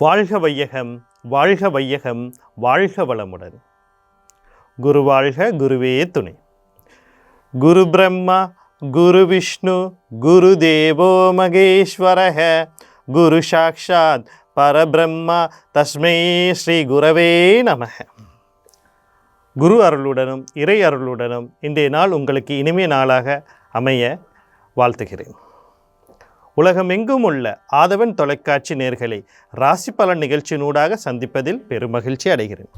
வாழ்க வையகம் வாழ்க வையகம் வாழ்க வளமுடன். குரு வாழ்க குருவே துணை. குரு பிரம்மா குரு விஷ்ணு குரு தேவோ மகேஸ்வரக. குரு சாக்ஷாத் பரபிரம்மா தஸ்மை ஸ்ரீ குரவே நமக. குரு அருளுடனும் இறை அருளுடனும் இன்றைய நாள் உங்களுக்கு இனிமே நாளாக அமைய வாழ்த்துகிறேன். உலகமெங்கும் உள்ள ஆதவன் தொலைக்காட்சி நேர்களை ராசி பலன் நிகழ்ச்சியினூடாக சந்திப்பதில் பெருமகிழ்ச்சி அடைகிறேன்.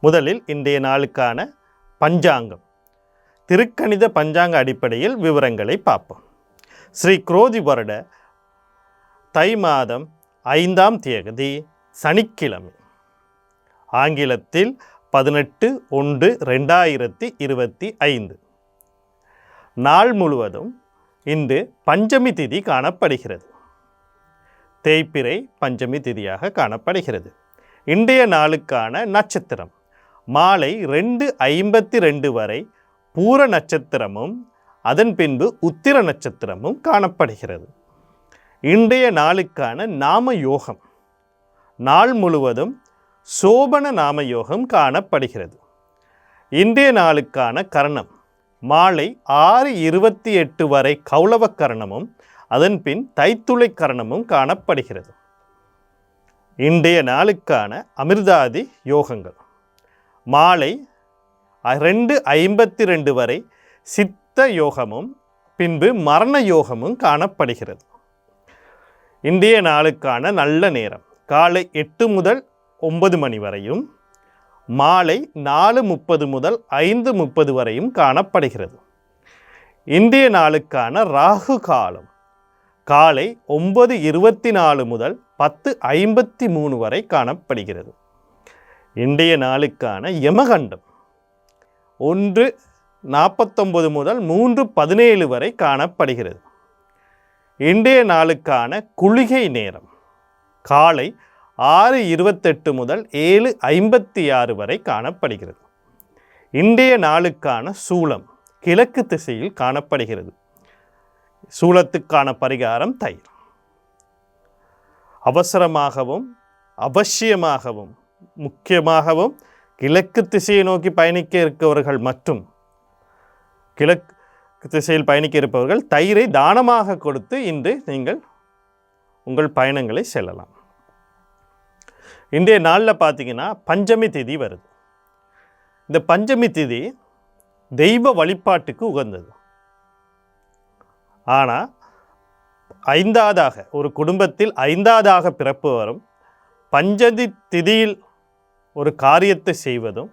முதலில் இன்றைய நாளுக்கான பஞ்சாங்கம். திருக்கணித பஞ்சாங்க அடிப்படையில் விவரங்களை பார்ப்போம். ஸ்ரீ குரோதி வருட தை மாதம் ஐந்தாம் தேதி சனிக்கிழமை. ஆங்கிலத்தில் பதினெட்டு ஒன்று ரெண்டாயிரத்தி இருபத்தி ஐந்து. நாள் முழுவதும் இன்று பஞ்சமி திதி காணப்படுகிறது. தேய்பிறை பஞ்சமி திதியாக காணப்படுகிறது. இன்றைய நாளுக்கான நட்சத்திரம். மாலை ரெண்டு ஐம்பத்தி ரெண்டு வரை பூர நட்சத்திரமும் அதன் பின்பு உத்திர நட்சத்திரமும் காணப்படுகிறது. இன்றைய நாளுக்கான நாம யோகம் நாள் முழுவதும் சோபன நாம யோகம் காணப்படுகிறது. இன்றைய நாளுக்கான கரணம். மாலை ஆறு இருபத்தி எட்டு வரை கௌளவ கரணமும் அதன் பின் தைத்துளை கரணமும் காணப்படுகிறது. இன்றைய நாளுக்கான அமிர்தாதி யோகங்கள். மாலை ரெண்டு ஐம்பத்தி ரெண்டு வரை சித்த யோகமும் பின்பு மரண யோகமும் காணப்படுகிறது. இன்றைய நாளுக்கான நல்ல நேரம் காலை எட்டு முதல் ஒன்பது மணி வரையும் மாலை நாலு முப்பது முதல் ஐந்து முப்பது வரையும் காணப்படுகிறது. இந்திய நாளுக்கான ராகு காலம் காலை ஒன்பது இருபத்தி நாலு முதல் பத்து ஐம்பத்தி மூணு வரை காணப்படுகிறது. இன்றைய நாளுக்கான யமகண்டம் ஒன்று நாற்பத்தொம்பது முதல் மூன்று பதினேழு வரை காணப்படுகிறது. இன்றைய நாளுக்கான குளிகை நேரம் காலை ஆறு இருபத்தெட்டு முதல் ஏழு ஐம்பத்தி ஆறு வரை காணப்படுகிறது. இன்றைய நாளுக்கான சூளம் கிழக்கு திசையில் காணப்படுகிறது. சூளத்துக்கான பரிகாரம் தயிர். அவசரமாகவும் அவசியமாகவும் முக்கியமாகவும் கிழக்கு திசையை நோக்கி பயணிக்க இருக்கவர்கள் மற்றும் கிழக்கு திசையில் பயணிக்க இருப்பவர்கள் தயிரை தானமாக கொடுத்து இன்று நீங்கள் உங்கள் பயணங்களை செல்லலாம். இன்றைய நாளில் பார்த்தீங்கன்னா பஞ்சமி திதி வருது. இந்த பஞ்சமி திதி தெய்வ வழிபாட்டுக்கு உகந்தது. ஆனால் ஐந்தாவதாக ஒரு குடும்பத்தில் ஐந்தாவதாக பிறப்பு வரும் பஞ்சதி திதியில் ஒரு காரியத்தை செய்வதும்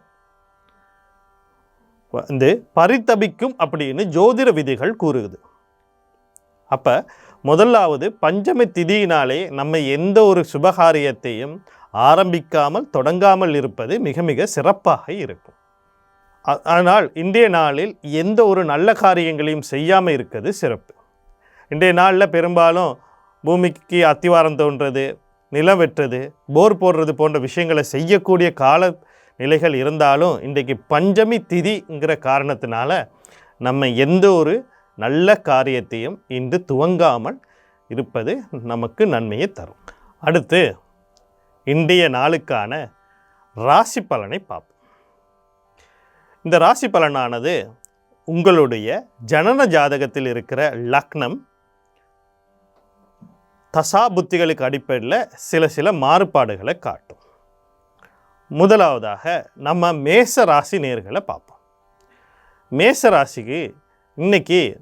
வந்து பரிதபிக்கும் அப்படின்னு ஜோதிட விதிகள் கூறுகுது. அப்போ முதலாவது பஞ்சமி திதியினாலே நம்ம எந்த ஒரு சுபகாரியத்தையும் ஆரம்பிக்காமல் தொடங்காமல் இருப்பது மிக மிக சிறப்பாக இருக்கும். ஆனால் இன்றைய நாளில் எந்த ஒரு நல்ல காரியங்களையும் செய்யாமல் இருக்கிறது சிறப்பு. இன்றைய நாளில் பெரும்பாலும் பூமிக்கு அத்திவாரம் தோன்றது நிலம் வெட்டுறது போர் போடுறது போன்ற விஷயங்களை செய்யக்கூடிய கால நிலைகள் இருந்தாலும் இன்றைக்கு பஞ்சமி திதிங்கிற காரணத்தினால நம்ம எந்த ஒரு நல்ல காரியத்தையும் இன்று துவங்காமல் இருப்பது நமக்கு நன்மையை தரும். அடுத்து இன்றைய நாளுக்கான ராசி பலனை பார்ப்போம். இந்த ராசி பலனானது உங்களுடைய ஜனன ஜாதகத்தில் இருக்கிற லக்னம் தசா புத்திகளுக்கு அடிப்படையில் சில சில மாறுபாடுகளை காட்டும். முதலாவதாக நம்ம மேச ராசி நேர்களை பார்ப்போம். மேச ராசிக்கு இன்னைக்கு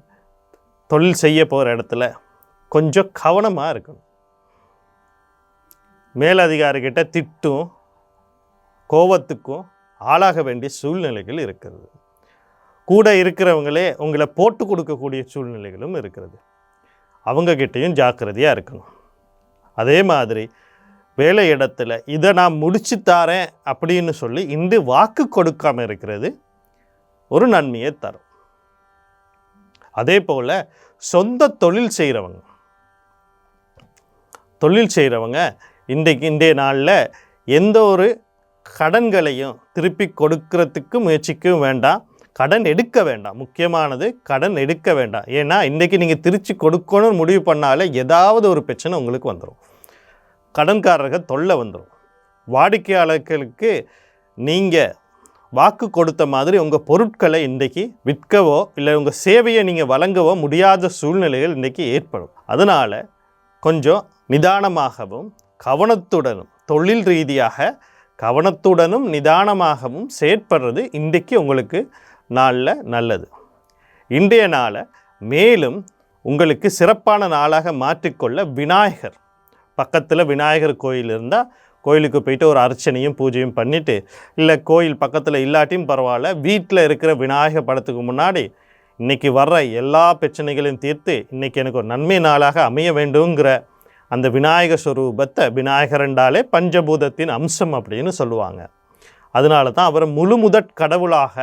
தொழில் செய்ய போகிற இடத்துல கொஞ்சம் கவனமாக இருக்கணும். மேலதிகாரிகிட்ட திட்டும் கோபத்துக்கும் ஆளாக வேண்டிய சூழ்நிலைகள் இருக்கிறது. கூட இருக்கிறவங்களே உங்களை போட்டு கொடுக்கக்கூடிய சூழ்நிலைகளும் இருக்கிறது. அவங்கக்கிட்டேயும் ஜாக்கிரதையாக இருக்கணும். அதே மாதிரி வேலை இடத்துல இதை நான் முடிச்சு தாரேன் அப்படின்னு சொல்லி இன்று வாக்கு கொடுக்காம இருக்கிறது ஒரு நன்மையை தரும். அதே போல் சொந்த தொழில் செய்கிறவங்க தொழில் செய்கிறவங்க இன்றைக்கு இன்றைய நாளில் எந்த ஒரு கடன்களையும் திருப்பி கொடுக்கறதுக்கு முயற்சிக்கவும் வேண்டாம். கடன் எடுக்க வேண்டாம். முக்கியமானது கடன் எடுக்க வேண்டாம். ஏன்னா இன்றைக்கி நீங்கள் திருச்சி கொடுக்கணும்னு முடிவு பண்ணாலே ஏதாவது ஒரு பிரச்சனை உங்களுக்கு வந்துடும் கடன்காரர்கள் தொல்லை வந்துடும் வாடிக்கையாளர்களுக்கு நீங்கள் வாக்கு கொடுத்த மாதிரி உங்கள் பொருட்களை இன்றைக்கி விற்கவோ இல்லை உங்கள் சேவையை நீங்கள் வழங்கவோ முடியாத சூழ்நிலைகள் இன்றைக்கி ஏற்படும். அதனால் கொஞ்சம் நிதானமாகவும் கவனத்துடனும் தொழில் ரீதியாக கவனத்துடனும் நிதானமாகவும் செயற்படுறது இன்றைக்கு உங்களுக்கு நாளில் நல்லது. இன்றைய நாளை மேலும் உங்களுக்கு சிறப்பான நாளாக மாற்றிக்கொள்ள விநாயகர். பக்கத்தில் விநாயகர் கோயில் இருந்தால் கோயிலுக்கு போயிட்டு ஒரு அர்ச்சனையும் பூஜையும் பண்ணிவிட்டு இல்லை கோயில் பக்கத்தில் இல்லாட்டியும் பரவாயில்ல வீட்டில் இருக்கிற விநாயகர் படத்துக்கு முன்னாடி இன்றைக்கி வர்ற எல்லா பிரச்சனைகளையும் தீர்த்து இன்றைக்கி எனக்கு ஒரு நன்மை நாளாக அமைய வேண்டுங்கிற அந்த விநாயகர் ஸ்வரூபத்தை விநாயகர் என்றாலே பஞ்சபூதத்தின் அம்சம் அப்படின்னு சொல்லுவாங்க. அதனால தான் அவரை முழு முதற் கடவுளாக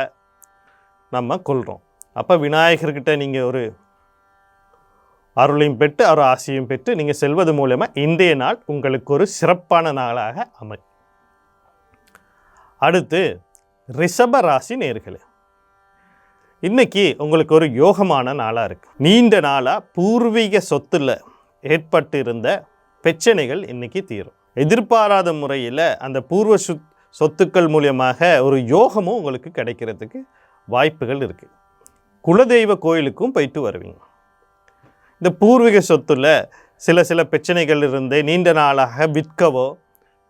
நம்ம கொள்கிறோம் அப்போ விநாயகர்கிட்ட நீங்கள் ஒரு அருளையும் பெற்று அவர் ஆசையும் பெற்று நீங்கள் செல்வது மூலயமா இன்றைய நாள் உங்களுக்கு ஒரு சிறப்பான நாளாக அமை அடுத்து ரிஷப ராசி நேர்களே. இன்றைக்கி உங்களுக்கு ஒரு யோகமான நாளாக இருக்குது நீண்ட நாளாக பூர்வீக சொத்துல ஏற்பட்டு இருந்த பிரச்சனைகள் இன்னைக்கு தீரும். எதிர்பாராத முறையில் அந்த பூர்வ சுத் சொத்துக்கள் மூலியமாக ஒரு யோகமும் உங்களுக்கு கிடைக்கிறதுக்கு வாய்ப்புகள் இருக்குது குலதெய்வ கோயிலுக்கும் போயிட்டு வருவீங்க. இந்த பூர்வீக சொத்துல சில சில பிரச்சனைகள் இருந்து நீண்ட நாளாக விற்கவோ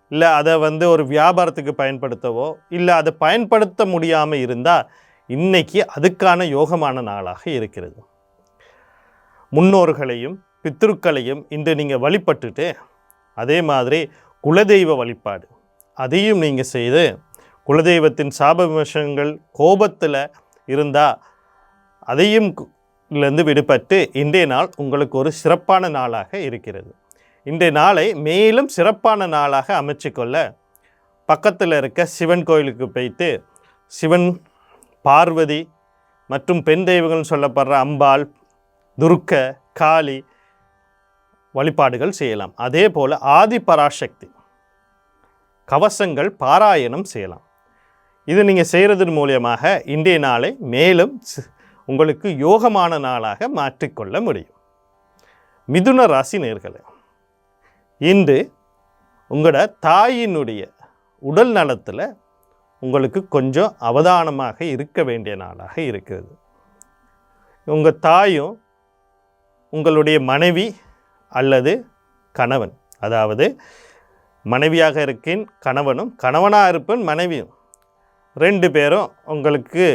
இல்லை அதை வந்து ஒரு வியாபாரத்துக்கு பயன்படுத்தவோ இல்லை அதை பயன்படுத்த முடியாமல் இருந்தால் இன்றைக்கி அதுக்கான யோகமான நாளாக இருக்கிறது. முன்னோர்களையும் பித்ருக்களையும் இன்று நீங்கள் வழிபட்டுட்டு அதே மாதிரி குலதெய்வ வழிபாடு. அதையும் நீங்கள் செய்து குலதெய்வத்தின் சாப விமர்சனங்கள் கோபத்தில் இருந்தால் அதையும் இருந்து விடுபட்டு இன்றைய நாள் உங்களுக்கு ஒரு சிறப்பான நாளாக இருக்கிறது. இன்றைய நாளை மேலும் சிறப்பான நாளாக அமைச்சுக்கொள்ள பக்கத்தில் இருக்க சிவன் கோயிலுக்கு போயிட்டு சிவன் பார்வதி மற்றும் பெண் தெய்வங்கள்னு சொல்லப்படுற அம்பாள் துர்க்க காளி வழிபாடுகள் செய்யலாம். அதே போல் ஆதி பராசக்தி கவசங்கள் பாராயணம் செய்யலாம். இது நீங்கள் செய்கிறதன் மூலியமாக இன்றைய நாளை மேலும் உங்களுக்கு யோகமான நாளாக மாற்றிக்கொள்ள முடியும். மிதுன ராசி நேர்களே இன்று உங்களோட தாயினுடைய உடல் நலத்தில் உங்களுக்கு கொஞ்சம் அவதானமாக இருக்க வேண்டிய நாளாக இருக்கிறது. உங்கள் தாயும் உங்களுடைய மனைவி அல்லது கணவன். அதாவது மனைவியாக இருக்கின் கணவனும் கணவனாக இருப்பேன் மனைவியும். ரெண்டு பேரும் உங்களுக்கு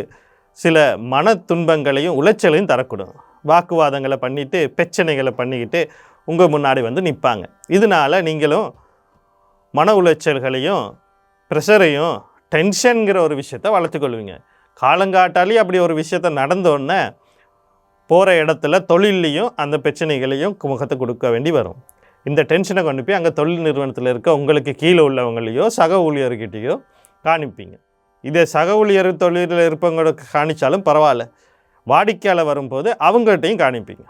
சில மன துன்பங்களையும் உளைச்சலையும் தரக்கூடும். வாக்குவாதங்களை பண்ணிவிட்டு பிரச்சனைகளை பண்ணிக்கிட்டு உங்கள் முன்னாடி வந்து நிற்பாங்க இதனால் நீங்களும் மன உளைச்சல்களையும் ப்ரெஷரையும் டென்ஷனுங்கிற ஒரு விஷயத்தை வளர்த்துக்கொள்வீங்க. காலங்காட்டாலே அப்படி ஒரு விஷயத்த நடந்தோடனே போகிற இடத்துல தொழில்லையும் அந்த பிரச்சனைகளையும் முகத்தை கொடுக்க வேண்டி வரும். இந்த டென்ஷனை கொண்டு போய் அங்கே தொழில் நிறுவனத்தில் இருக்க உங்களுக்கு கீழே உள்ளவங்களையோ சக ஊழியர்கிட்டேயோ காணிப்பீங்க. இதே சக ஊழியர் தொழிலில் இருப்பவங்களுக்கு காணிச்சாலும் பரவாயில்ல. வாடிக்கையாளர் வரும்போது அவங்கள்ட்டையும் காணிப்பீங்க.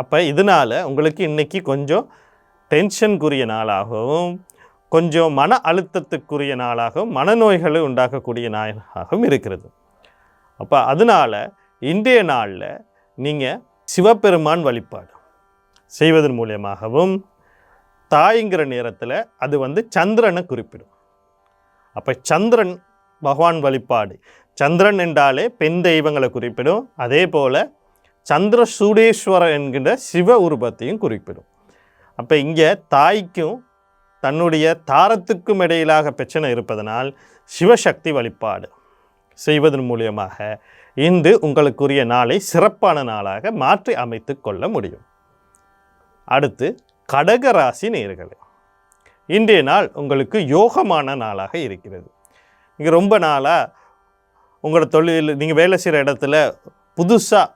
அப்போ இதனால் உங்களுக்கு இன்றைக்கி கொஞ்சம் டென்ஷனுக்குரிய நாளாகவும் கொஞ்சம் மன அழுத்தத்துக்குரிய நாளாகவும் மனநோய்களை உண்டாக்கக்கூடிய நாளாகவும் இருக்கிறது. அப்போ அதனால் இன்றைய நாளில் நீங்கள் சிவபெருமான் வழிபாடு செய்வதன் மூலியமாகவும் தாய்ங்கிற நேரத்தில் அது வந்து சந்திரனை குறிப்பிடும். அப்போ சந்திரன் பகவான் வழிபாடு. சந்திரன் என்றாலே பெண் தெய்வங்களை குறிப்பிடும். அதே போல் சந்திர சூடேஸ்வரர் என்கின்ற சிவ உருவத்தையும் குறிப்பிடும். அப்போ இங்கே தாய்க்கும் தன்னுடைய தாரத்துக்கும் இடையிலாக பிரச்சனை இருப்பதனால் சிவசக்தி வழிபாடு செய்வதன் மூலியமாக இன்று உங்களுக்குரிய நாளை சிறப்பான நாளாக மாற்றி அமைத்து கொள்ள முடியும். அடுத்து கடகராசி நேர்களே இன்றைய நாள் உங்களுக்கு யோகமான நாளாக இருக்கிறது. நீங்கள் ரொம்ப நாளாக உங்களோட தொழில் நீங்கள் வேலை செய்கிற இடத்துல புதுசாக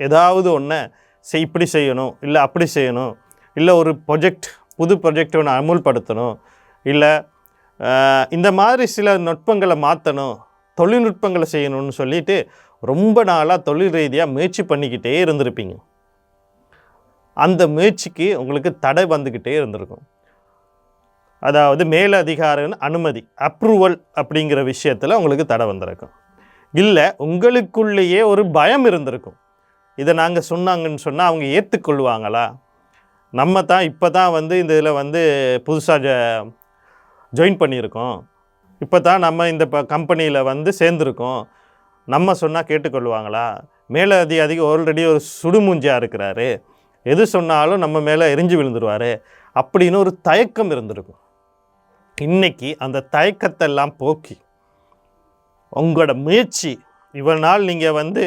ஏதாவது ஒன்றை செய் இப்படி செய்யணும் இல்லை அப்படி செய்யணும் இல்லை ஒரு ப்ரொஜெக்ட் புது ப்ரொஜெக்ட் ஒன்று அமுல்படுத்தணும் இல்லை இந்த மாதிரி சில நுட்பங்களை மாற்றணும் தொழில்நுட்பங்களை செய்யணும்னு சொல்லிட்டு ரொம்ப நாளாக தொழில் ரீதியாக முயற்சி பண்ணிக்கிட்டே இருந்திருப்பீங்க. அந்த முயற்சிக்கு உங்களுக்கு தடை வந்துக்கிட்டே இருந்திருக்கும். அதாவது மேலதிகாரின் அனுமதி அப்ரூவல் அப்படிங்கிற விஷயத்தில் உங்களுக்கு தடை வந்திருக்கும். இல்லை உங்களுக்குள்ளேயே ஒரு பயம் இருந்திருக்கும். இதை நாங்கள் சொன்னாங்கன்னு சொன்னால் அவங்க ஏற்றுக்கொள்வாங்களா நம்ம தான் இப்போ தான் வந்து இந்த இதில் வந்து புதுசாக ஜாயின் பண்ணியிருக்கோம். இப்போ தான் நம்ம இந்த ப கம்பெனியில் வந்து சேர்ந்துருக்கோம். நம்ம சொன்னால் கேட்டுக்கொள்வாங்களா மேலே அதிகாரிக்கு ஆல்ரெடி ஒரு சுடுமூஞ்சியாக இருக்கிறாரு. எது சொன்னாலும் நம்ம மேலே எரிஞ்சு விழுந்துருவார். அப்படின்னு ஒரு தயக்கம் இருந்திருக்கும். இன்றைக்கி அந்த தயக்கத்தெல்லாம் போக்கி உங்களோட முயற்சி இவ்வளோ நாள் நீங்கள் வந்து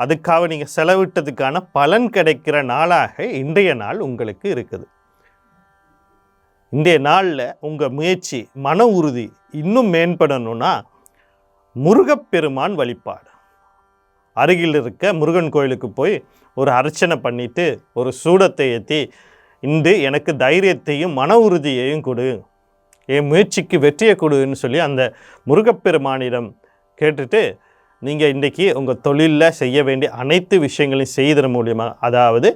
அதுக்காக நீங்கள் செலவிட்டதுக்கான பலன் கிடைக்கிற நாளாக இன்றைய நாள் உங்களுக்கு இருக்குது. இன்றைய நாளில் உங்கள் முயற்சி மன உறுதி இன்னும் மேம்படணும்னா முருகப்பெருமான் வழிபாடு. அருகில் இருக்க முருகன் கோயிலுக்கு போய் ஒரு அர்ச்சனை பண்ணிவிட்டு ஒரு சூடத்தை ஏற்றி இன்று எனக்கு தைரியத்தையும் மன உறுதியையும் கொடு. என் முயற்சிக்கு வெற்றியை கொடுன்னு சொல்லி அந்த முருகப்பெருமானிடம் கேட்டுட்டு நீங்கள் இன்றைக்கி உங்கள் தொழிலில் செய்ய வேண்டிய அனைத்து விஷயங்களையும் செய்ததன் மூலியமாக அதாவது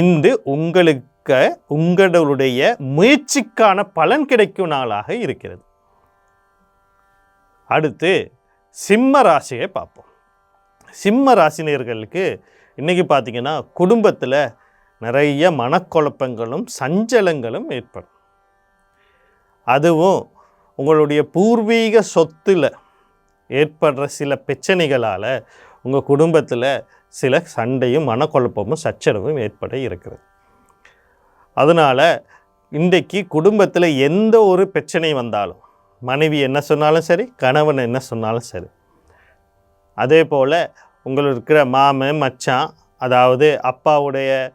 இன்று உங்களுக்கு உங்களுடைய முயற்சிக்கான பலன் கிடைக்கும் நாளாக இருக்கிறது. அடுத்து சிம்ம ராசியை பார்ப்போம். சிம்ம ராசினியர்களுக்கு இன்றைக்கி பார்த்தீங்கன்னா குடும்பத்தில் நிறைய மனக்குழப்பங்களும் சஞ்சலங்களும் ஏற்படும். அதுவும் உங்களுடைய பூர்வீக சொத்தில் ஏற்படுற சில பிரச்சனைகளால் உங்கள் குடும்பத்தில் சில சண்டையும் மனக்குழப்பமும் சச்சரவும் ஏற்பட இருக்கிறது. அதனால் இன்றைக்கு குடும்பத்தில் எந்த ஒரு பிரச்சனை வந்தாலும் மனைவி என்ன சொன்னாலும் சரி கணவன் என்ன சொன்னாலும் சரி. அதே போல் உங்களுக்கு இருக்கிற மாமன் மச்சான் அதாவது அப்பாவுடைய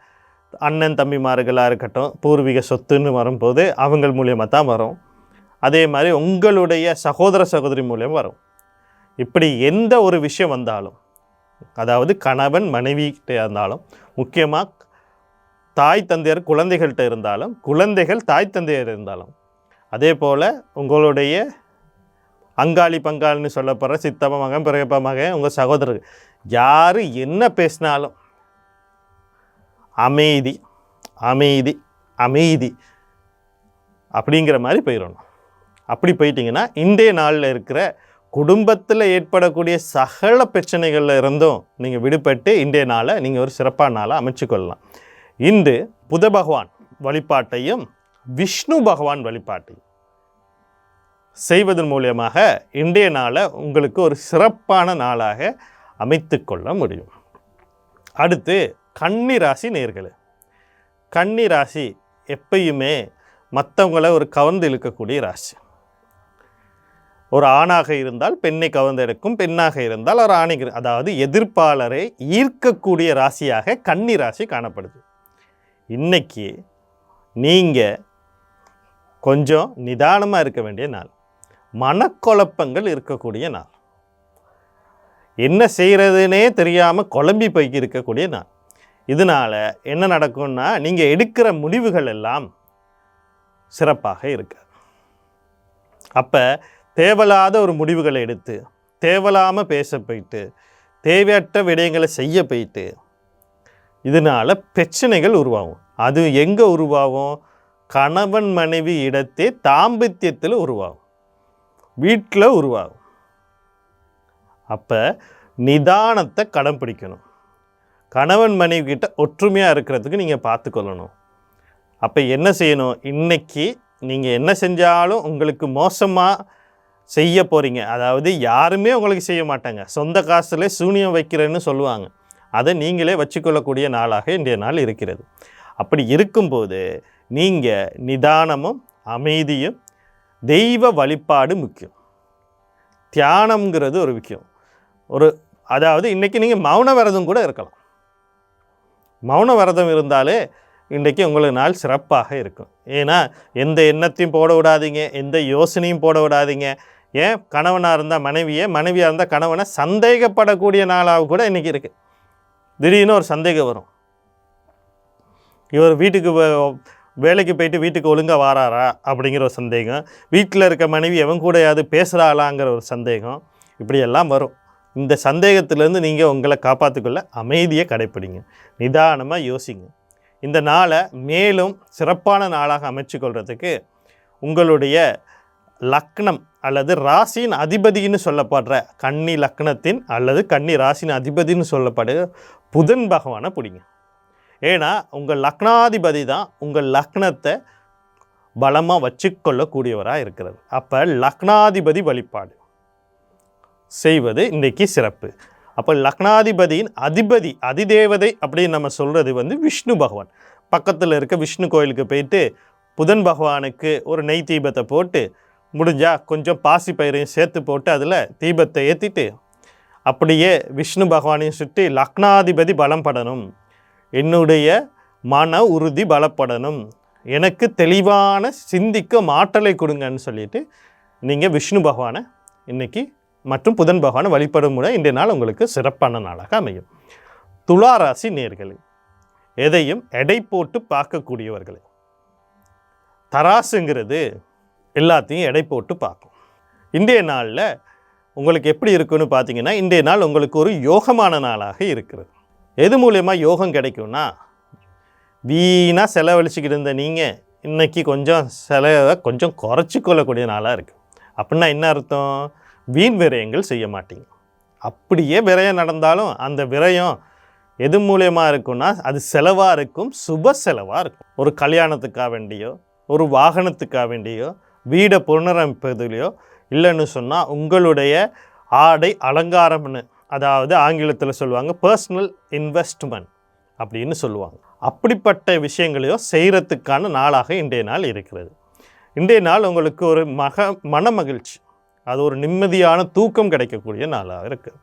அண்ணன் தம்பிமார்களாக இருக்கட்டும் பூர்வீக சொத்துன்னு வரும்போது அவங்கள் மூலியமாக தான் வரும். அதே மாதிரி உங்களுடைய சகோதர சகோதரி மூலியம் வரும். இப்படி எந்த ஒரு விஷயம் வந்தாலும் அதாவது கணவன் மனைவிகிட்ட இருந்தாலும் முக்கியமாக தாய் தந்தையர் குழந்தைகள்கிட்ட இருந்தாலும் குழந்தைகள் தாய் தந்தையர் இருந்தாலும் அதே போல் உங்களுடைய அங்காளி பங்காளின்னு சொல்லப்படுற சித்தப்ப மகன் பிறகப்ப மகன் உங்கள் சகோதரர் யார் என்ன பேசினாலும் அமைதி அமைதி அமைதி அப்படிங்கிற மாதிரி போயிடணும். அப்படி போயிட்டீங்கன்னா இன்றைய நாளில் இருக்கிற குடும்பத்தில் ஏற்படக்கூடிய சகல பிரச்சனைகளில் இருந்தும் நீங்கள் விடுபட்டு இன்றைய நாளை நீங்கள் ஒரு சிறப்பான நாளாக அமைச்சு கொள்ளலாம் இன்று புத பகவான் வழிபாட்டையும் விஷ்ணு பகவான் வழிபாட்டை செய்வதன் மூலியமாக இன்றைய நாளை உங்களுக்கு ஒரு சிறப்பான நாளாக அமைத்து கொள்ள முடியும். அடுத்து கன்னி ராசி நேர்களே. கன்னி ராசி எப்பயுமே மற்றவங்கள ஒரு கவர்ந்து இழுக்கக்கூடிய ராசி. ஒரு ஆணாக இருந்தால் பெண்ணை கவர்ந்தெடுக்கும் பெண்ணாக இருந்தால் ஒரு ஆணை அதாவது எதிர்ப்பாளரை ஈர்க்கக்கூடிய ராசியாக கன்னி ராசி காணப்படுது. இன்னைக்கு நீங்கள் கொஞ்சம் நிதானமாக இருக்க வேண்டிய நாள். மனக்குழப்பங்கள் இருக்கக்கூடிய நாள். என்ன செய்கிறதுனே தெரியாமல் குழம்பி போய் இருக்கக்கூடிய நாள். இதனால் என்ன நடக்கும்னா நீங்கள் எடுக்கிற முடிவுகள் எல்லாம் சிறப்பாக இருக்காது அப்போ தேவையில்லாத ஒரு முடிவுகளை எடுத்து தேவையில்லாமல் பேச போயிட்டு தேவையற்ற விடயங்களை செய்ய போயிட்டு இதனால் பிரச்சனைகள் உருவாகும். அது எங்கே உருவாகும்? கணவன் மனைவி இடத்தே தாம்பத்தியத்தில் உருவாகும். வீட்டில் உருவாகும். அப்போ நிதானத்தை கடைப்பிடிக்கணும் கணவன் மனைவி கிட்ட ஒற்றுமையாக இருக்கிறதுக்கு நீங்கள் பார்த்துக்கொள்ளணும். அப்போ என்ன செய்யணும்? இன்றைக்கி நீங்கள் என்ன செஞ்சாலும் உங்களுக்கு மோசமாக செய்ய போகிறீங்க அதாவது யாருமே உங்களுக்கு செய்ய மாட்டாங்க. சொந்த காசுல சூனியம் வைக்கிறேன்னு சொல்லுவாங்க. அதை நீங்களே வச்சுக்கொள்ளக்கூடிய நாளாக இன்றைய நாள் இருக்கிறது. அப்படி இருக்கும்போது நீங்கள் நிதானமும் அமைதியும் தெய்வ வழிபாடு முக்கியம். தியானம்ங்கிறது ஒரு முக்கியம் ஒரு அதாவது இன்றைக்கி நீங்கள் மௌன விரதம் கூட இருக்கலாம். மௌன விரதம் இருந்தாலே இன்றைக்கி உங்களுக்கு நாள் சிறப்பாக இருக்கும். ஏன்னா எந்த எண்ணத்தையும் போட விடாதீங்க எந்த யோசனையும் போட விடாதீங்க. ஏன்? கணவனாக இருந்தால் மனைவியை மனைவியாக இருந்தால் கணவனை சந்தேகப்படக்கூடிய நாளாக கூட இன்றைக்கி இருக்குது திடீர்னு ஒரு சந்தேகம் வரும். இவர் வீட்டுக்கு வேலைக்கு போயிட்டு வீட்டுக்கு ஒழுங்காக வாராரா அப்படிங்கிற ஒரு சந்தேகம். வீட்டில் இருக்க மனைவி எவன் கூடயாவது பேசுகிறாளாங்கிற ஒரு சந்தேகம். இப்படியெல்லாம் வரும். இந்த சந்தேகத்திலேருந்து நீங்கள் உங்களை காப்பாற்றிக்கொள்ள அமைதியை கடைப்பிடிங்க. நிதானமாக யோசிங்க. இந்த நாளை மேலும் சிறப்பான நாளாக அமைச்சுக்கொள்கிறதுக்கு உங்களுடைய லக்னம் அல்லது ராசியின் அதிபதின்னு சொல்லப்படுற கன்னி லக்னத்தின் அல்லது கன்னி ராசியின் அதிபதின்னு சொல்லப்படுற புதன் பகவானை பிடிங்க. ஏன்னா உங்கள் லக்னாதிபதி தான் உங்கள் லக்னத்தை பலமாக வச்சுக்கொள்ளக்கூடியவராக இருக்கிறது அப்போ லக்னாதிபதி வழிபாடு செய்வது இன்றைக்கி சிறப்பு. அப்போ லக்னாதிபதியின் அதிபதி அதிதேவதை அப்படின்னு நம்ம சொல்கிறது வந்து விஷ்ணு பகவான். பக்கத்தில் இருக்க விஷ்ணு கோயிலுக்கு போயிட்டு புதன் பகவானுக்கு ஒரு நெய் தீபத்தை போட்டு முடிஞ்சால் கொஞ்சம் பாசி பயிரையும் சேர்த்து போட்டு அதில் தீபத்தை ஏற்றிட்டு அப்படியே விஷ்ணு பகவானையும் சுற்றி லக்னாதிபதி பலம் படணும். என்னுடைய மன உறுதி பலப்படணும். எனக்கு தெளிவான சிந்திக்கும் ஆற்றலை கொடுங்கன்னு சொல்லிட்டு நீங்கள் விஷ்ணு பகவானை இன்னைக்கு மற்றும் புதன் பகவானை வழிபடும் முறை இன்றைய நாள் உங்களுக்கு சிறப்பான நாளாக அமையும். துளாராசி நேர்களே எதையும் எடை போட்டு பார்க்கக்கூடியவர்களே தராசுங்கிறது எல்லாத்தையும் எடை போட்டு பார்க்கும். இன்றைய நாளில் உங்களுக்கு எப்படி இருக்குன்னு பார்த்தீங்கன்னா இன்றைய நாள் உங்களுக்கு ஒரு யோகமான நாளாக இருக்கிறது. எது மூலயமா யோகம் கிடைக்கும்னா வீணாக செலவழிச்சிக்கிட்டு இருந்த நீங்கள் இன்னைக்கு கொஞ்சம் செலவை கொஞ்சம் குறைச்சி கொள்ளக்கூடிய நாளாக இருக்குது அப்படின்னா என்ன அர்த்தம்? வீண் விரயங்கள் செய்ய மாட்டீங்க. அப்படியே விரயம் நடந்தாலும் அந்த விரயம் எது மூலியமாக இருக்கும்னா அது செலவாக இருக்கும் சுப செலவாக இருக்கும். ஒரு கல்யாணத்துக்காக வேண்டியோ ஒரு வாகனத்துக்காக வேண்டியோ வீடை புனரமைப்பதிலையோ இல்லைன்னு சொன்னால் உங்களுடைய ஆடை அலங்காரம்னு அதாவது ஆங்கிலத்தில் சொல்லுவாங்க பர்சனல் இன்வெஸ்ட்மெண்ட் அப்படின்னு சொல்லுவாங்க. அப்படிப்பட்ட விஷயங்களையும் செய்கிறதுக்கான நாளாக இன்றைய நாள் இருக்கிறது. இன்றைய நாள் உங்களுக்கு ஒரு மக மன மகிழ்ச்சி அது ஒரு நிம்மதியான தூக்கம் கிடைக்கக்கூடிய நாளாக இருக்குது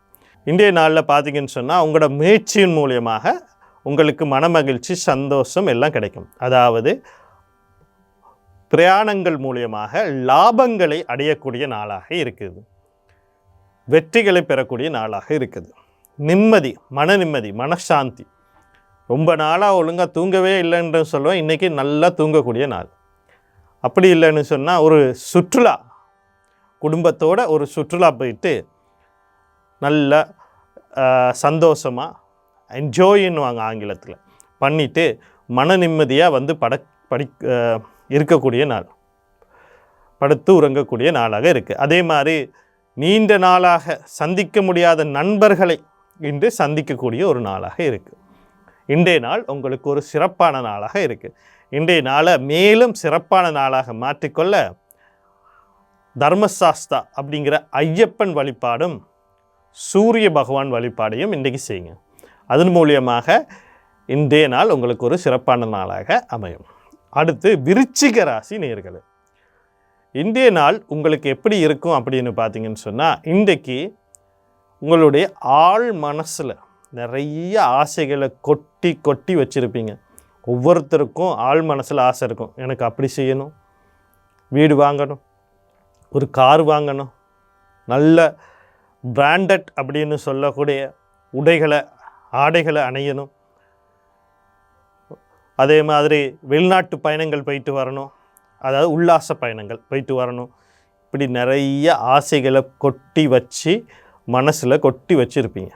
இன்றைய நாளில் பார்த்தீங்கன்னு சொன்னால் உங்களோட முயற்சியின் மூலியமாக உங்களுக்கு மனமகிழ்ச்சி சந்தோஷம் எல்லாம் கிடைக்கும். அதாவது பிரயாணங்கள் மூலியமாக லாபங்களை அடையக்கூடிய நாளாக இருக்குது. வெற்றிகளை பெறக்கூடிய நாளாக இருக்குது. நிம்மதி மன நிம்மதி மனசாந்தி. ரொம்ப நாளாக ஒழுங்காக தூங்கவே இல்லைன்னு சொல்லுவேன் இன்றைக்கி நல்லா தூங்கக்கூடிய நாள். அப்படி இல்லைன்னு சொன்னால் ஒரு சுற்றுலா குடும்பத்தோடு ஒரு சுற்றுலா போயிட்டு நல்ல சந்தோஷமாக என்ஜாயின்னுவாங்க ஆங்கிலத்தில். பண்ணிவிட்டு மன நிம்மதியாக வந்து பட படி இருக்கக்கூடிய நாள். படுத்து உறங்கக்கூடிய நாளாக இருக்குது அதே மாதிரி நீண்ட நாளாக சந்திக்க முடியாத நண்பர்களை இன்று சந்திக்கக்கூடிய ஒரு நாளாக இருக்குது இன்றைய நாள் உங்களுக்கு ஒரு சிறப்பான நாளாக இருக்குது இன்றைய நாளை மேலும் சிறப்பான நாளாக மாற்றிக்கொள்ள தர்மசாஸ்தா அப்படிங்கிற ஐயப்பன் வழிபாடும் சூரிய பகவான் வழிபாடையும் இன்றைக்கு செய்யுங்க. அதன் மூலியமாக இன்றைய நாள் உங்களுக்கு ஒரு சிறப்பான நாளாக அமையும். அடுத்து விருச்சிக ராசி நேர்களே இன்றைய நாள் உங்களுக்கு எப்படி இருக்கும் அப்படின்னு பார்த்தீங்கன்னு சொன்னால் இன்றைக்கு உங்களுடைய ஆள் மனசில் நிறைய ஆசைகளை கொட்டி கொட்டி வச்சுருப்பீங்க. ஒவ்வொருத்தருக்கும் ஆள் மனசில் ஆசை இருக்கும். எனக்கு அப்படி செய்யணும். வீடு வாங்கணும். ஒரு கார் வாங்கணும். நல்ல பிராண்டட் அப்படின்னு சொல்லக்கூடிய உடைகளை ஆடைகளை அணையணும். அதே மாதிரி வெளிநாட்டு பயணங்கள் போயிட்டு வரணும். அதாவது உல்லாச பயணங்கள். போயிட்டு வரணும். இப்படி நிறைய ஆசைகளை கொட்டி வச்சு மனசில் கொட்டி வச்சுருப்பீங்க.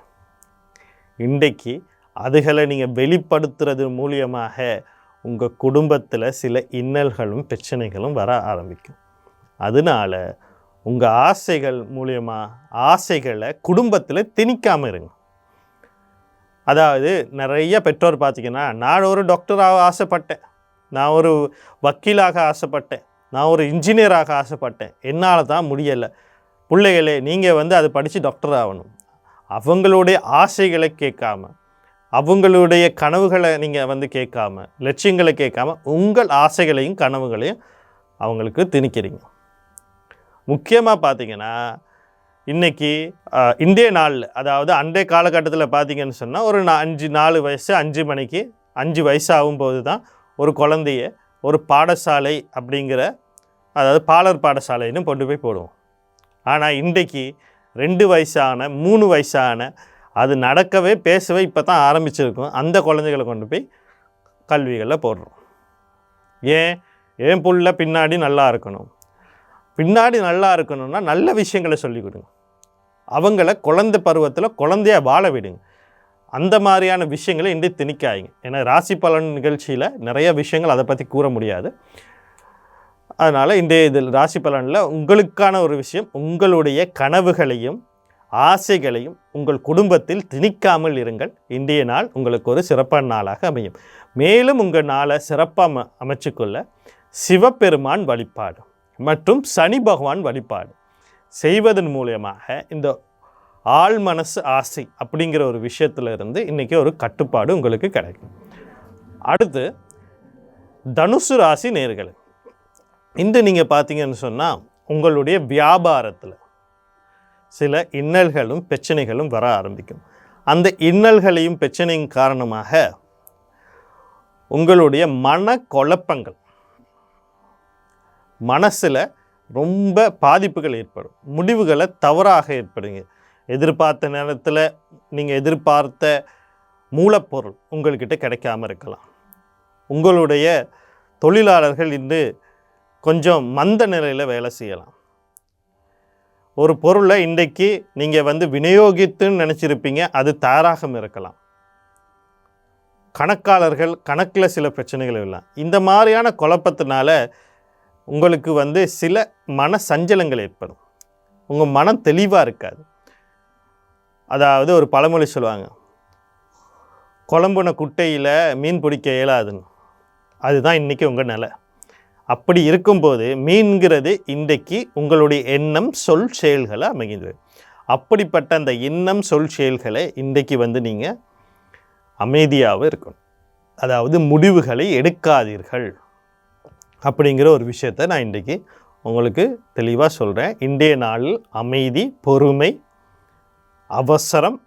இன்றைக்கு அதுகளை நீங்கள் வெளிப்படுத்துறது மூலியமாக உங்கள் குடும்பத்தில் சில இன்னல்களும் பிரச்சனைகளும் வர ஆரம்பிக்கும். அதனால உங்கள் ஆசைகள் மூலியமாக ஆசைகளை குடும்பத்தில் திணிக்காமல் இருங்க. அதாவது நிறைய பெற்றோர் பார்த்திங்கன்னா நான் ஒரு டாக்டராக ஆசைப்பட்டேன். நான் ஒரு வக்கீலாக ஆசைப்பட்டேன். நான் ஒரு இன்ஜினியராக ஆசைப்பட்டேன். என்னால் தான் முடியலை. பிள்ளைகளே நீங்கள் வந்து அதை படித்து டாக்டர் ஆகணும். அவங்களுடைய ஆசைகளை கேட்காம அவங்களுடைய கனவுகளை நீங்கள் வந்து கேட்காம லட்சியங்களை கேட்காம உங்கள் ஆசைகளையும் கனவுகளையும் அவங்களுக்கு திணிக்கிறீங்க. முக்கியமாக பார்த்தீங்கன்னா இன்னைக்கு இந்திய நாளில் அதாவது அன்றைய காலகட்டத்தில் பார்த்தீங்கன்னு சொன்னால் ஒரு நா- அஞ்சு நாலு வயசு அஞ்சு மணிக்கு அஞ்சு வயசு ஆகும்போது தான் ஒரு குழந்தைய ஒரு பாடசாலை அப்படிங்கிற அதாவது பாலர் பாடசாலைன்னு கொண்டு போய் போடுவோம். ஆனால் இன்றைக்கு ரெண்டு வயசான மூணு வயசான அது நடக்கவே பேசவே இப்போ தான் ஆரம்பிச்சிருக்கும். அந்த குழந்தைகளை கொண்டு போய் கல்விகளில் போடுறோம். ஏன்? ஏன் புள்ள பின்னாடி நல்லா இருக்கணும்? பின்னாடி நல்லா இருக்கணும்னா நல்ல விஷயங்களை சொல்லிக் கொடுங்க. அவங்கள குழந்தை பருவத்தில் குழந்தைய வாழ விடுங்க. அந்த மாதிரியான விஷயங்களை இன்று திணிக்காதீங்க. ஏன்னா ராசி பலன் நிகழ்ச்சியில் நிறைய விஷயங்கள் அதை பற்றி கூற முடியாது. அதனால் இன்றைய இதில் ராசி பலனில் உங்களுக்கான ஒரு விஷயம் உங்களுடைய கனவுகளையும் ஆசைகளையும் உங்கள் குடும்பத்தில் திணிக்காமல் இருங்கள். இன்றைய நாள் உங்களுக்கு ஒரு சிறப்பான நாளாக அமையும். மேலும் உங்கள் நாளை சிறப்பாக அமைச்சுக்கொள்ள சிவபெருமான் வழிபாடு மற்றும் சனி பகவான் வழிபாடு செய்வதன் மூலயமாக இந்த ஆள் மனசு ஆசை அப்படிங்கிற ஒரு விஷயத்துல இருந்து இன்றைக்கி ஒரு கட்டுப்பாடு உங்களுக்கு கிடைக்கும். அடுத்து தனுசு ராசி நேர்கள். இன்று நீங்கள் பார்த்தீங்கன்னு சொன்னால் உங்களுடைய வியாபாரத்தில் சில இன்னல்களும் பிரச்சனைகளும் வர ஆரம்பிக்கும். அந்த இன்னல்களையும் பிரச்சனையும் காரணமாக உங்களுடைய மன குழப்பங்கள் மனசில் ரொம்ப பாதிப்புகள் ஏற்படும். முடிவுகளை தவறாக ஏற்படுங்க எதிர்பார்த்த நேரத்தில் நீங்கள் எதிர்பார்த்த மூலப்பொருள் உங்கள்கிட்ட கிடைக்காம இருக்கலாம். உங்களுடைய தொழிலாளர்கள் இன்று கொஞ்சம் மந்த நிலையில் வேலை செய்யலாம். ஒரு பொருளை இன்றைக்கு நீங்கள் வந்து விநியோகித்துன்னு நினச்சிருப்பீங்க அது தயாராகம் இருக்கலாம். கணக்காளர்கள் கணக்கில் சில பிரச்சனைகள் இல்லை. இந்த மாதிரியான குழப்பத்தினால உங்களுக்கு வந்து சில மன சஞ்சலங்கள் ஏற்படும். உங்கள் மனம் தெளிவாக இருக்காது. அதாவது ஒரு பழமொழி சொல்லுவாங்க. குழம்புன குட்டையில் மீன் பிடிக்க இயலாதுன்னு. அதுதான் இன்றைக்கி உங்கள் நிலை. அப்படி இருக்கும்போது மீன்கிறது இன்றைக்கு உங்களுடைய எண்ணம் சொல் செயல்களை அமைகிறது அப்படிப்பட்ட அந்த எண்ணம் சொல் செயல்களை இன்றைக்கு வந்து நீங்கள் அமைதியாக இருக்கணும். அதாவது முடிவுகளை எடுக்காதீர்கள். அப்படிங்கிற ஒரு விஷயத்தை நான் இன்றைக்கி உங்களுக்கு தெளிவாக சொல்கிறேன் இன்றைய நாளில் அமைதி பொறுமை அவசரம்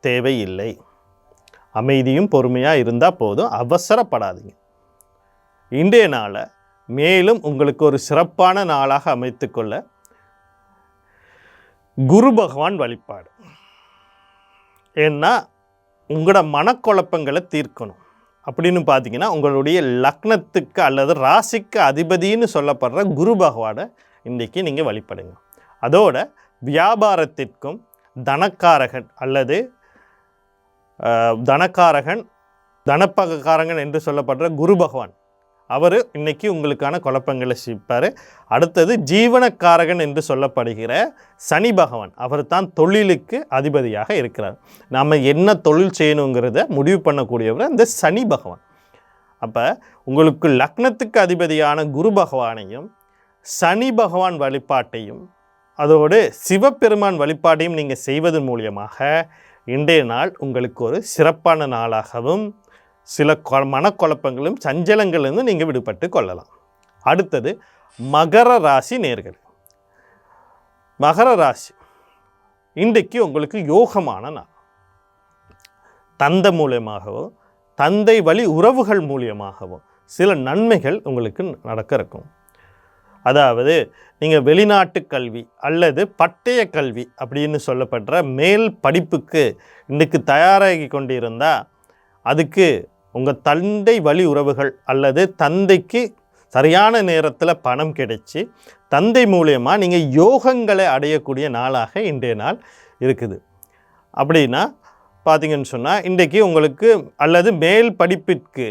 தேவையில்லை. அமைதியும் பொறுமையாக இருந்தால் போதும். அவசரப்படாதீங்க. இன்றைய நாளை மேலும் உங்களுக்கு ஒரு சிறப்பான நாளாக அமைத்துக்கொள்ள குரு பகவான் வழிபாடு. ஏன்னா உங்களோட மனக்குழப்பங்களை தீர்க்கணும். அப்படின்னு பார்த்தீங்கன்னா உங்களுடைய லக்னத்துக்கு அல்லது ராசிக்கு அதிபதின்னு சொல்லப்படுற குரு பகவானை இன்றைக்கி நீங்கள் வழிபடுங்க. அதோட வியாபாரத்திற்கும் தனக்காரகன் அல்லது தனக்காரகன் தனப்பகக்காரகன் என்று சொல்லப்படுற குரு பகவான். அவர் இன்னைக்கு உங்களுக்கான குழப்பங்களை சிப்பார் அடுத்தது ஜீவனக்காரகன் என்று சொல்லப்படுகிற சனி பகவான். அவர் தான் தொழிலுக்கு அதிபதியாக இருக்கிறார். நாம் என்ன தொழில் செய்யணுங்கிறத முடிவு பண்ணக்கூடியவர் இந்த சனி பகவான். அப்போ உங்களுக்கு லக்னத்துக்கு அதிபதியான குரு பகவானையும் சனி பகவான் வழிபாட்டையும் அதோடு சிவபெருமான் வழிபாட்டையும் நீங்கள் செய்வதன் மூலியமாக இன்றைய நாள் உங்களுக்கு ஒரு சிறப்பான நாளாகவும் சில கொ மனக்குழப்பங்களும் சஞ்சலங்களிலிருந்து நீங்கள் விடுபட்டு கொள்ளலாம். அடுத்தது மகர ராசி நேர்கள். மகர ராசி இன்றைக்கு உங்களுக்கு யோகமான நாள். தந்தை மூலியமாகவோ தந்தை வழி உறவுகள் மூலியமாகவோ சில நன்மைகள் உங்களுக்கு நடக்க இருக்கும் அதாவது நீங்கள் வெளிநாட்டு கல்வி அல்லது பட்டய கல்வி அப்படின்னு சொல்லப்படுற மேல் படிப்புக்கு இன்றைக்கு தயாராகி கொண்டிருந்தால் அதுக்கு உங்கள் தந்தை வழி உறவுகள் அல்லது தந்தைக்கு சரியான நேரத்தில் பணம் கிடைச்சி தந்தை மூலயமா நீங்கள் யோகங்களை அடையக்கூடிய நாளாக இன்றைய நாள் இருக்குது. அப்படின்னா பார்த்திங்கன்னு சொன்னால் இன்றைக்கு உங்களுக்கு அல்லது மேல் படிப்பிற்கு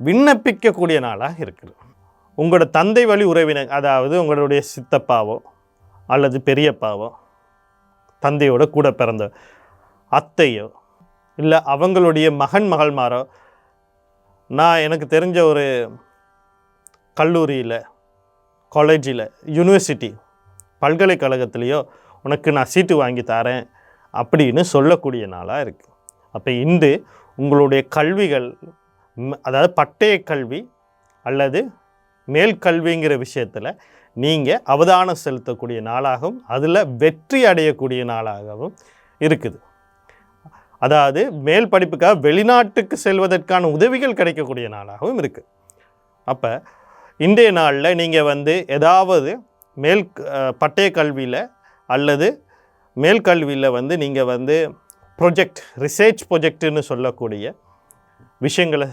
விண்ணப்பிக்கக்கூடிய நாளாக இருக்குது. உங்களோட தந்தை வழி உறவினர் அதாவது உங்களுடைய சித்தப்பாவோ அல்லது பெரியப்பாவோ தந்தையோட கூட பிறந்த அத்தையோ இல்லை அவங்களுடைய மகன் மகள்மாரோ நான் எனக்கு தெரிஞ்ச ஒரு கல்லூரியில் காலேஜில் யூனிவர்சிட்டி பல்கலைக்கழகத்துலேயோ உனக்கு நான் சீட்டு வாங்கி தரேன் அப்படின்னு சொல்லக்கூடிய நாளாக இருக்குது அப்போ இன்று உங்களுடைய கல்விகள் அதாவது பட்டய கல்வி அல்லது மேல் கல்விங்கிற விஷயத்தில் நீங்கள் அவதானம் செலுத்தக்கூடிய நாளாகவும் அதில் வெற்றி அடையக்கூடிய நாளாகவும் இருக்குது. அதாவது மேல் படிப்புக்காக வெளிநாட்டுக்கு செல்வதற்கான உதவிகள் கிடைக்கக்கூடிய நாளாகவும் இருக்குது அப்போ இன்றைய நாளில் நீங்கள் வந்து ஏதாவது மேல் பட்டய கல்வியில் அல்லது மேல் கல்வியில் வந்து நீங்கள் வந்து ப்ரொஜெக்ட் ரிசர்ச் ப்ரொஜெக்டுன்னு சொல்லக்கூடிய விஷயங்களை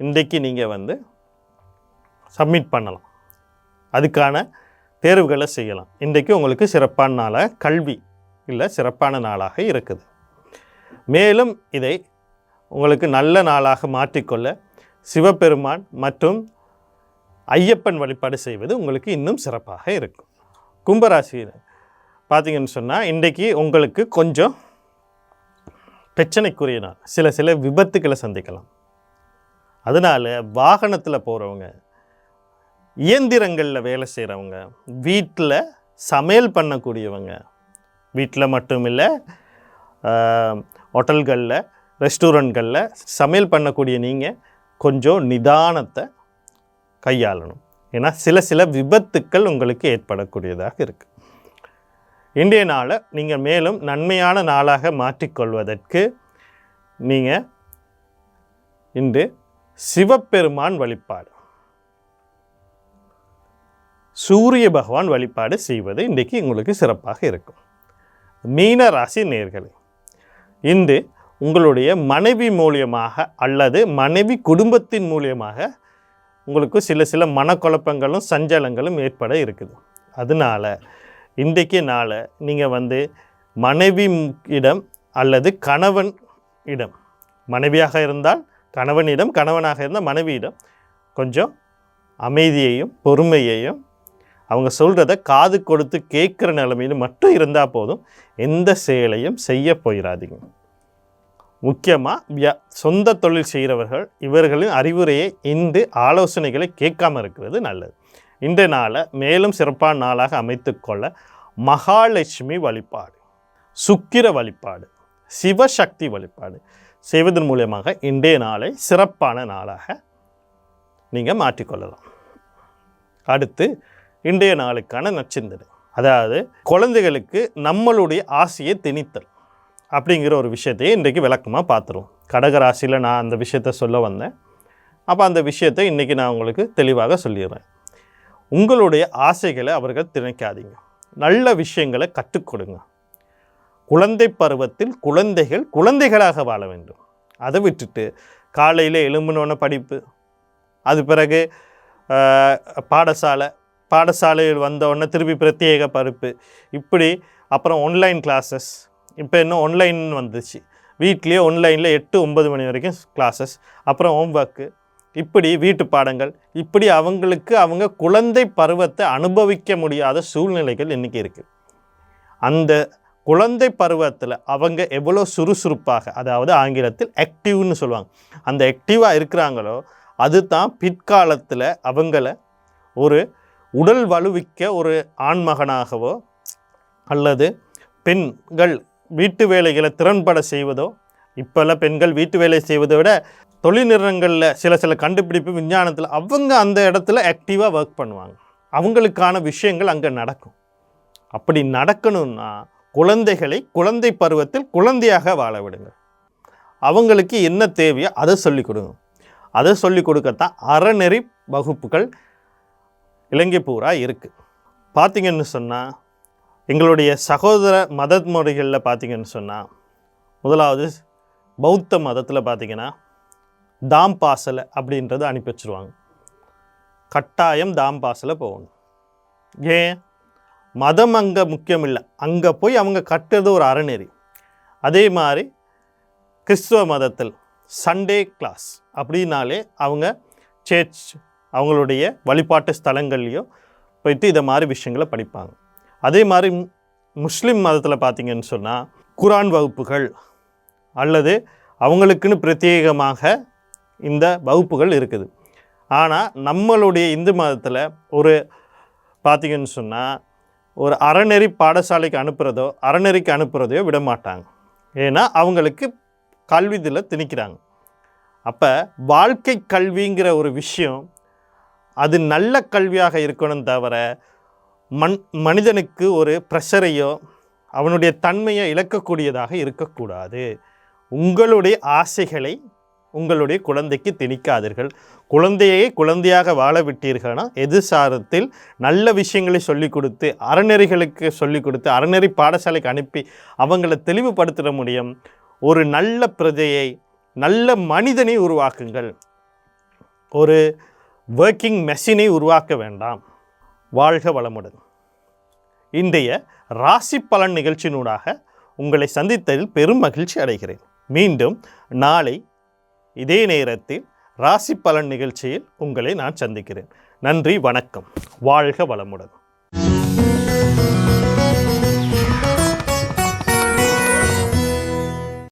இன்றைக்கு நீங்கள் வந்து சப்மிட் பண்ணலாம். அதுக்கான தேர்வுகளை செய்யலாம். இன்றைக்கு உங்களுக்கு சிறப்பான நாளாக கல்வி இல்லை சிறப்பான நாளாக இருக்குது. மேலும் இதை உங்களுக்கு நல்ல நாளாக மாற்றிக்கொள்ள சிவபெருமான் மற்றும் ஐயப்பன் வழிபாடு செய்வது உங்களுக்கு இன்னும் சிறப்பாக இருக்கும். கும்பராசியில் பார்த்தீங்கன்னு சொன்னால் இன்றைக்கு உங்களுக்கு கொஞ்சம் பிரச்சனைக்குரிய நாள் சில சில விபத்துக்களை சந்திக்கலாம். அதனால் வாகனத்தில் போகிறவங்க இயந்திரங்களில் வேலை செய்கிறவங்க வீட்டில் சமையல் பண்ணக்கூடியவங்க வீட்டில் மட்டும் இல்லை ஹோட்டல்களில் ரெஸ்டாரண்ட்களில் சமையல் பண்ணக்கூடிய நீங்கள் கொஞ்சம் நிதானத்தை கையாளணும். ஏன்னா சில சில விபத்துக்கள் உங்களுக்கு ஏற்படக்கூடியதாக இருக்குது இன்றைய நாளை நீங்கள் மேலும் நன்மையான நாளாக மாற்றிக்கொள்வதற்கு நீங்கள் இன்று சிவபெருமான் வழிபாடு. சூரிய பகவான் வழிபாடு செய்வது இன்றைக்கு உங்களுக்கு சிறப்பாக இருக்கும். மீன ராசி நேர்களே இன்று உங்களுடைய மனைவி மூலியமாக அல்லது மனைவி குடும்பத்தின் மூலியமாக உங்களுக்கு சில சில மனக்குழப்பங்களும் சஞ்சலங்களும் ஏற்பட இருக்குது. அதனால் இன்றைக்கு நாளை நீங்கள் வந்து மனைவி இடம் அல்லது கணவன் இடம் மனைவியாக இருந்தால் கணவனிடம் கணவனாக இருந்தால் மனைவியிடம் கொஞ்சம் அமைதியையும் பொறுமையையும் அவங்க சொல்கிறத காது கொடுத்து கேட்குற நிலைமையில் மட்டும் இருந்தால் போதும். எந்த செயலையும் செய்ய போயிடாதீங்க முக்கியமாக வியா சொந்த தொழில் செய்கிறவர்கள் இவர்களின் அறிவுரையை இன்று ஆலோசனைகளை கேட்காம இருக்கிறது நல்லது. இந்த நாளை மேலும் சிறப்பான நாளாக அமைத்துக்கொள்ள மகாலட்சுமி வழிபாடு சுக்கிர வழிபாடு சிவசக்தி வழிபாடு செய்வதன் மூலியமாக இன்றைய நாளை சிறப்பான நாளாக நீங்கள் மாற்றிக்கொள்ளலாம். அடுத்து இன்றைய நாளுக்கான நச்சிந்தனை. அதாவது குழந்தைகளுக்கு நம்மளுடைய ஆசையை திணித்தல் அப்படிங்கிற ஒரு விஷயத்தையே இன்றைக்கு விளக்கமாக பார்த்துருவோம். கடகராசியில் நான் அந்த விஷயத்த சொல்ல வந்தேன். அப்போ அந்த விஷயத்தை இன்றைக்கி நான் உங்களுக்கு தெளிவாக சொல்லிடுறேன். உங்களுடைய ஆசைகளை அவர்கள் திணிக்காதீங்க. நல்ல விஷயங்களை கற்றுக் கொடுங்க குழந்தை பருவத்தில் குழந்தைகள் குழந்தைகளாக வாழ வேண்டும். அதை விட்டுட்டு காலையில் எழும்பினோன படிப்பு அது பிறகு பாடசாலை பாடசாலையில் வந்த உடனே திருப்பி பிரத்யேக பருப்பு. இப்படி அப்புறம் ஆன்லைன் கிளாஸஸ் இப்போ இன்னும் ஆன்லைன் வந்துச்சு. வீட்லேயே ஆன்லைனில் எட்டு ஒன்பது மணி வரைக்கும் கிளாஸஸ் அப்புறம் ஹோம்ஒர்க்கு இப்படி வீட்டு பாடங்கள். இப்படி அவங்களுக்கு அவங்க குழந்தை பருவத்தை அனுபவிக்க முடியாத சூழ்நிலைகள் இன்றைக்கி இருக்குது அந்த குழந்தை பருவத்தில் அவங்க எவ்வளோ சுறுசுறுப்பாக அதாவது ஆங்கிலத்தில் ஆக்டிவ்னு சொல்லுவாங்க. அந்த ஆக்டிவாக இருக்கிறாங்களோ அதுதான் பிற்காலத்தில் அவங்கள ஒரு உடல் வலுவிக்க ஒரு ஆண்மகனாகவோ அல்லது பெண்கள் வீட்டு வேலைகளை திறன்பட செய்வதோ இப்போல்லாம் பெண்கள் வீட்டு வேலை செய்வதை விட தொழில் நிறுவனங்களில் சில சில கண்டுபிடிப்பு விஞ்ஞானத்தில் அவங்க அந்த இடத்துல ஆக்டிவாக ஒர்க் பண்ணுவாங்க. அவங்களுக்கான விஷயங்கள் அங்கே நடக்கும். அப்படி நடக்கணும்னா குழந்தைகளை குழந்தை பருவத்தில் குழந்தையாக வாழ விடுங்க. அவங்களுக்கு என்ன தேவையோ அதை சொல்லிக் கொடுங்க. அதை சொல்லிக் கொடுக்கத்தான் அறநெறி வகுப்புகள் இலங்கை பூரா இருக்குது பார்த்தீங்கன்னு சொன்னால் எங்களுடைய சகோதர மத முறைகளில் பார்த்திங்கன்னு சொன்னால் முதலாவது பௌத்த மதத்தில் பார்த்திங்கன்னா தாம் பாசலை அப்படின்றத அனுப்பி வச்சுருவாங்க. கட்டாயம் தாம் பாசலை போகணும். ஏன்? மதம் அங்கே முக்கியம் இல்லை அங்கே போய் அவங்க கட்டுறது ஒரு அறநெறி. அதே மாதிரி கிறிஸ்துவ மதத்தில் சண்டே கிளாஸ் அப்படின்னாலே அவங்க சர்ச் அவங்களுடைய வழிபாட்டு ஸ்தலங்கள்லையோ போயிட்டு இதை மாதிரி விஷயங்களை படிப்பாங்க. அதே மாதிரி முஸ்லீம் மதத்தில் பார்த்திங்கன்னு சொன்னால் குரான் வகுப்புகள் அல்லது அவங்களுக்குன்னு பிரத்யேகமாக இந்த வகுப்புகள் இருக்குது. ஆனால் நம்மளுடைய இந்து மதத்தில் ஒரு பார்த்தீங்கன்னு சொன்னால் ஒரு அறநெறி பாடசாலைக்கு அனுப்புகிறதோ அறநெறிக்கு அனுப்புகிறதையோ விட மாட்டாங்க. ஏன்னா அவங்களுக்கு கல்வி இதில் திணிக்கிறாங்க. அப்போ வாழ்க்கை கல்விங்கிற ஒரு விஷயம் அது நல்ல கல்வியாக இருக்கணும் தவிர மண் மனிதனுக்கு ஒரு ப்ரெஷரையோ அவனுடைய தன்மையை இழக்கக்கூடியதாக இருக்கக்கூடாது. உங்களுடைய ஆசைகளை உங்களுடைய குழந்தைக்கு திணிக்காதீர்கள். குழந்தையை குழந்தையாக வாழ விட்டீர்கள்னா எதிர்சாரத்தில் நல்ல விஷயங்களை சொல்லிக் கொடுத்து அறநெறிகளுக்கு சொல்லிக் கொடுத்து அறநெறி பாடசாலைக்கு அனுப்பி அவங்கள தெளிவுபடுத்திட முடியும். ஒரு நல்ல பிரஜையை நல்ல மனிதனை உருவாக்குங்கள். ஒரு ஒர்க்கிங் மெஷினை உருவாக்க வேண்டாம். வாழ்க வளமுடன். இன்றைய ராசி பலன் நிகழ்ச்சியினூடாக உங்களை சந்தித்ததில் பெரும் மகிழ்ச்சி அடைகிறேன். மீண்டும் நாளை இதே நேரத்தில் ராசி பலன் நிகழ்ச்சியில் உங்களை நான் சந்திக்கிறேன். நன்றி வணக்கம். வாழ்க வளமுடன்.